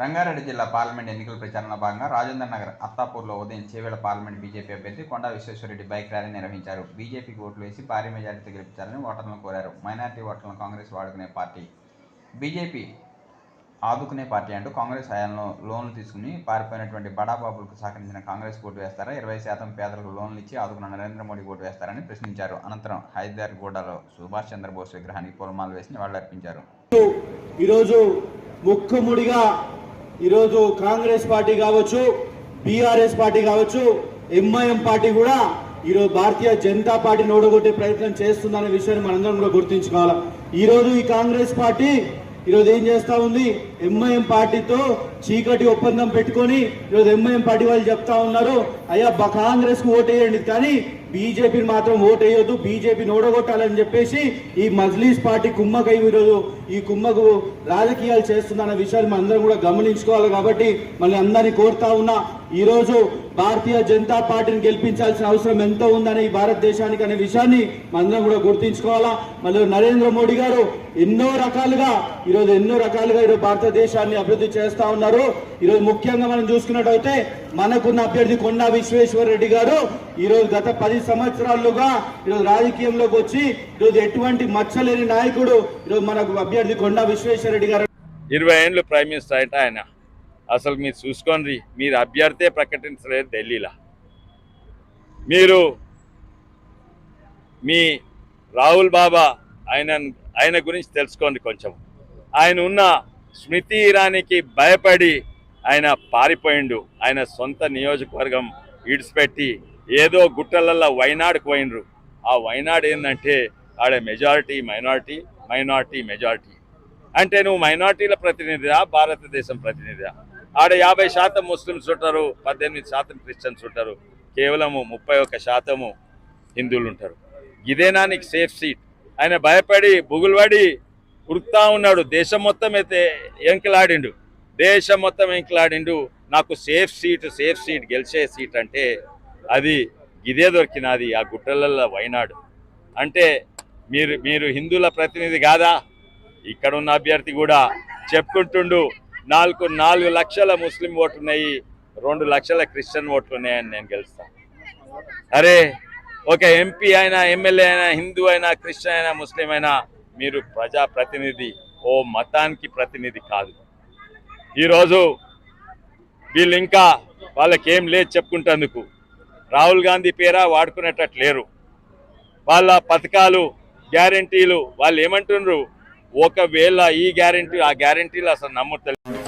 రంగారెడ్డి జిల్లా పార్లమెంట్ ఎన్నికల ప్రచారంలో భాగంగా రాజేంద్ర నగర్ అత్తాపూర్లో ఉదయం చేవేళ పార్లమెంట్ బీజేపీ అభ్యర్థి కొండా విశ్వేశ్వరరెడ్డి బైక్ ర్యాలీ నిర్వహించారు. బీజేపీకి ఓట్లు వేసి భారీ మెజారిటీ గెలిపించాలని ఓటర్లను కోరారు. మైనార్టీ ఓటర్లను కాంగ్రెస్ వాడుకునే పార్టీ బీజేపీ ఆదుకునే పార్టీ అంటూ కాంగ్రెస్ హయాంలో లోన్లు తీసుకుని పారిపోయినటువంటి బడాబాబులకు సహకరించిన కాంగ్రెస్ ఓటు వేస్తారా? ఇరవై శాతం పేదలకు లోన్లు ఇచ్చి ఆదుకున్న నరేంద్ర మోడీ ఓటు వేస్తారని ప్రశ్నించారు. అనంతరం హైదర్గూడలో సుభాష్ చంద్రబోస్ విగ్రహానికి పూలమాలు వేసి నివాళులర్పించారు. ఈరోజు ముక్కుముడిగా ఈరోజు కాంగ్రెస్ పార్టీ కావచ్చు బీఆర్ఎస్ పార్టీ కావచ్చు ఎంఐఎం పార్టీ కూడా ఈరోజు భారతీయ జనతా పార్టీని ఓడగొట్టే ప్రయత్నం చేస్తుందనే విషయాన్ని మనందరం కూడా గుర్తించుకోవాలి. ఈరోజు ఈ కాంగ్రెస్ పార్టీ ఈరోజు ఏం చేస్తా ఉంది? ఎంఐఎం పార్టీతో చీకటి ఒప్పందం పెట్టుకొని ఈరోజు ఎంఐఎం పార్టీ వాళ్ళు చెప్తా ఉన్నారు అయ్యా బ- కాంగ్రెస్కు ఓటేయండి కానీ బీజేపీని మాత్రం ఓటేయొద్దు బీజేపీని ఓడగొట్టాలని చెప్పేసి ఈ మజ్లీస్ పార్టీ కుమ్మకై ఈరోజు ఈ కుమ్మకు రాజకీయాలు చేస్తుందన్న విషయాన్ని మనందరం అందరం కూడా గమనించుకోవాలి కాబట్టి మళ్ళీ అందరినీ కోరుతా ఉన్నా. ఈరోజు భారతీయ జనతా పార్టీని గెలిపించాల్సిన అవసరం ఎంతో ఉందని ఈ భారతదేశానికి అనే విషయాన్ని మనందరం కూడా గుర్తించుకోవాలా? మళ్ళీ నరేంద్ర మోడీ గారు ఎన్నో రకాలుగా ఈరోజు ఎన్నో రకాలుగా ఈరోజు భారతదేశాన్ని అభివృద్ధి చేస్తా ఉన్నారు. ఈరోజు ముఖ్యంగా మనం చూసుకున్నట్టయితే మనకున్న అభ్యర్థి కొండా విశ్వేశ్వర రెడ్డి గారు ఈరోజు గత పది సంవత్సరాలుగా ఈరోజు రాజకీయంలోకి వచ్చి ఈరోజు ఎటువంటి మచ్చలేని నాయకుడు ఈరోజు మనకు అభ్యర్థి కొండా విశ్వేశ్వర రెడ్డి గారు ఇరవై ఏళ్ళు ప్రైమ్ మినిస్టర్ అయితే ఆయన. అసలు మీరు చూసుకోండి మీరు అభ్యర్థే ప్రకటించలేదు ఢిల్లీలో. మీరు మీ రాహుల్ బాబా ఆయన ఆయన గురించి తెలుసుకోండి కొంచెం. ఆయన ఉన్న స్మృతి ఇరానీకి భయపడి ఆయన పారిపోయిండు. ఆయన సొంత నియోజకవర్గం ఇడిచిపెట్టి ఏదో గుట్టలల్లో వైనాడుకు పోయినరు ఆ వైనాడు ఏంటంటే ఆడ మెజారిటీ మైనారిటీ మైనారిటీ మెజారిటీ. అంటే నువ్వు మైనార్టీల ప్రతినిధిరా భారతదేశం ప్రతినిధిరా? ఆడ యాభై శాతం ముస్లిమ్స్ ఉంటారు పద్దెనిమిది శాతం క్రిస్టియన్స్ ఉంటారు. కేవలము ముప్పై ఒక్క శాతము హిందువులు ఉంటారు. ఇదేనా నీకు సేఫ్ సీట్ ఆయన భయపడి బుగులుబడి ఉరుకుతా ఉన్నాడు. దేశం మొత్తం అయితే ఎంకలాడిండు. దేశం మొత్తం ఎంకలాడిండు. నాకు సేఫ్ సీట్ సేఫ్ సీట్ గెలిచే సీట్ అంటే అది ఇదే దొరికినది ఆ గుట్టలలో వైనాడు. అంటే మీరు మీరు హిందువుల ప్రతినిధి కాదా? ఇక్కడ ఉన్న అభ్యర్థి కూడా చెప్పుకుంటుండు. నాలుగు నాలుగు లక్షల ముస్లిం ఓట్లు ఉన్నాయి రెండు లక్షల క్రిస్టియన్ ఓట్లు ఉన్నాయని నేను గెలుస్తాను అరే ఒక ఎంపీ అయినా ఎమ్మెల్యే అయినా హిందూ అయినా క్రిస్టియన్ అయినా ముస్లిం అయినా మీరు ప్రజా ప్రతినిధి ఓ మతానికి ప్రతినిధి కాదు. ఈరోజు వీళ్ళు ఇంకా వాళ్ళకేం లేదు చెప్పుకుంటేందుకు. రాహుల్ గాంధీ పేరా వాడుకునేటట్లు లేరు. వాళ్ళ పథకాలు గ్యారంటీలు వాళ్ళు ఏమంటున్నారు? ఒకవేళ ఈ గ్యారంటీ ఆ గ్యారంటీలు అసలు నమ్ముతలేదు